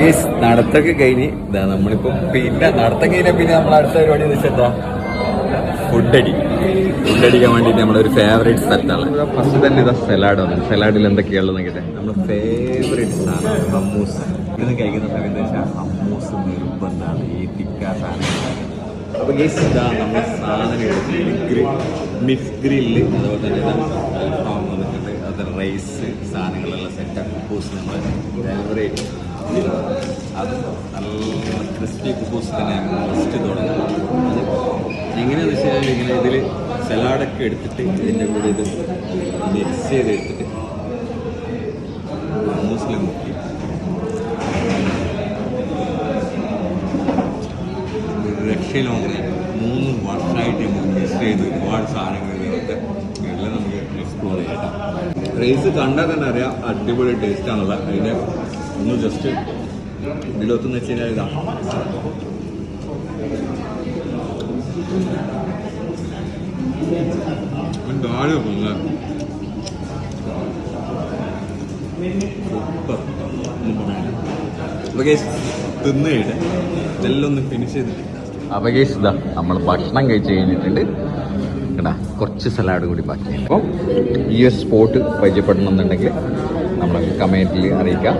നടത്തൊക്കെ കഴിഞ്ഞ് ഇതാ നമ്മളിപ്പോ പിന്നെ നടത്തം കഴിഞ്ഞ പിന്നെ നമ്മൾ അടുത്ത പരിപാടി എന്ന് വെച്ചാൽ എന്താ? ഫുഡടി ഫുഡടിക്കാൻ വേണ്ടിയിട്ട് നമ്മുടെ ഒരു ഫേവറേറ്റ് സ്ഥലത്താണ്. ഫസ്റ്റ് തന്നെ ഇതാ സലാഡ് വന്നു. സലാഡിൽ എന്തൊക്കെയാണെന്ന് നോക്കട്ടെ. നമ്മുടെ ഫേവറേറ്റ് സാധനം ഹമ്മൂസ് ഇത് കഴിക്കുന്ന സമയത്ത് വെച്ചാൽ ഹമ്മൂസ് നിർബന്ധമാണ് ഈ തിക്ക സാധനം. അപ്പൊ ഗേസ് ഇതാ നമ്മൾ സാധനം എടുത്ത് മിക്സ് ഗ്രില്ല് അതുപോലെ തന്നെ അൽഫാം വന്നിട്ടുണ്ട്. അത് റൈസ് സാധനങ്ങളെല്ലാം സെറ്റ് ഹമ്മൂസ് നമ്മൾ ഫേവറേറ്റ് അത് നല്ല ക്രിസ്പി കുക്കൂസ് തന്നെ ഫസ്റ്റ് തുടങ്ങും. അത് എങ്ങനെയാണെന്ന് വെച്ച് കഴിഞ്ഞാൽ ഇങ്ങനെ ഇതിൽ സലാഡൊക്കെ എടുത്തിട്ട് ഇതിന്റെ കൂടെ ഇത് മിക്സ് ചെയ്ത് എടുത്തിട്ട് മൂസിൽ മുക്കി. ഒരു രക്ഷയിലാണ് മൂന്ന് വർഷമായിട്ട് നമുക്ക് മിക്സ് ചെയ്ത് ഒരുപാട് സാധനങ്ങൾ ഇതിനകത്ത് എല്ലാം നമുക്ക് എക്സ്പ്ലോർ ചെയ്യാം റൈസ് കണ്ടാൽ തന്നെ അറിയാം? അടിപൊളി ടേസ്റ്റ് ആണുള്ളത്. അതിന്റെ ഒന്ന് ജസ്റ്റ് ഇതിലൊത്തെന്ന് വെച്ച് കഴിഞ്ഞാൽ ഇതാ. ഇതെല്ലാം ഒന്ന് ഫിനിഷ് ചെയ്തിട്ട്. നമ്മൾ ഭക്ഷണം കഴിച്ച് കഴിഞ്ഞിട്ടുണ്ട്. കേട്ടാ കുറച്ച് സലാഡ് കൂടി ബാക്കി അപ്പം ഈ ഒരു സ്പോട്ട് പരിചയപ്പെടണമെന്നുണ്ടെങ്കിൽ നമ്മൾ കമന്റിൽ അറിയിക്കാം.